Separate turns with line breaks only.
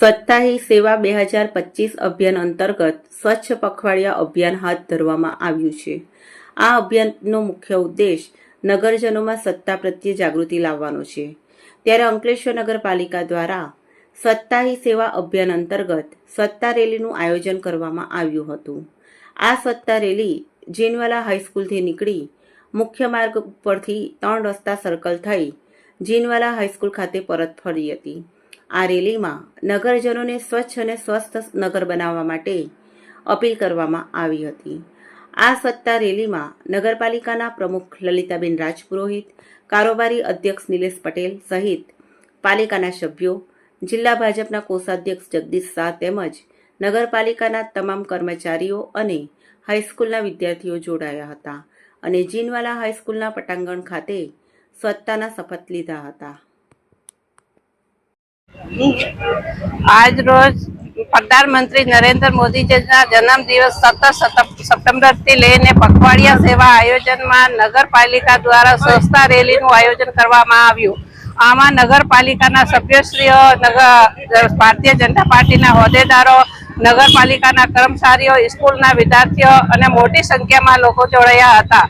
સત્તાહી સેવા બે હજાર પચીસ અભિયાન અંતર્ગત સ્વચ્છ પખવાડિયા અભિયાન હાથ ધરવામાં આવ્યું છે. આ અભિયાનનો મુખ્ય ઉદ્દેશ નગરજનોમાં સત્તા પ્રત્યે જાગૃતિ લાવવાનો છે. ત્યારે અંકલેશ્વર નગરપાલિકા દ્વારા સત્તાહી સેવા અભિયાન અંતર્ગત સત્તા રેલીનું આયોજન કરવામાં આવ્યું હતું. આ સત્તા રેલી જીનવાલા હાઈસ્કૂલથી નીકળી મુખ્ય માર્ગ ઉપરથી ત્રણ રસ્તા સર્કલ થઈ જીનવાલા હાઈસ્કૂલ ખાતે પરત ફરી હતી. આ રેલીમાં નગરજનોને સ્વચ્છ અને સ્વસ્થ નગર બનાવવા માટે અપીલ કરવામાં આવી હતી. આ સત્તા રેલીમાં નગરપાલિકાના પ્રમુખ લલિતાબેન રાજપુરોહિત, કારોબારી અધ્યક્ષ નિલેશ પટેલ સહિત પાલિકાના સભ્યો, જિલ્લા ભાજપના કોષાધ્યક્ષ જગદીશ શાહ તેમજ નગરપાલિકાના તમામ કર્મચારીઓ અને હાઈસ્કૂલના વિદ્યાર્થીઓ જોડાયા હતા અને જીનવાલા હાઈસ્કૂલના પટાંગણ ખાતે સ્વચ્છતાના શપથ લીધા હતા.
આજ રોજ પ્રધાનમંત્રી નરેન્દ્ર મોદીજીના જન્મદિવસ સત્તર સપ્ટેમ્બરથી લઈને પખવાડિયા સેવા આયોજનમાં નગરપાલિકા દ્વારા સ્વચ્છતા રેલીનું આયોજન કરવામાં આવ્યું. આમાં નગરપાલિકાના સભ્યશ્રીઓ, નગર ભારતીય જનતા પાર્ટીના હોદ્દેદારો, નગરપાલિકાના કર્મચારીઓ, સ્કૂલના વિદ્યાર્થીઓ અને મોટી સંખ્યામાં લોકો જોડાયા હતા.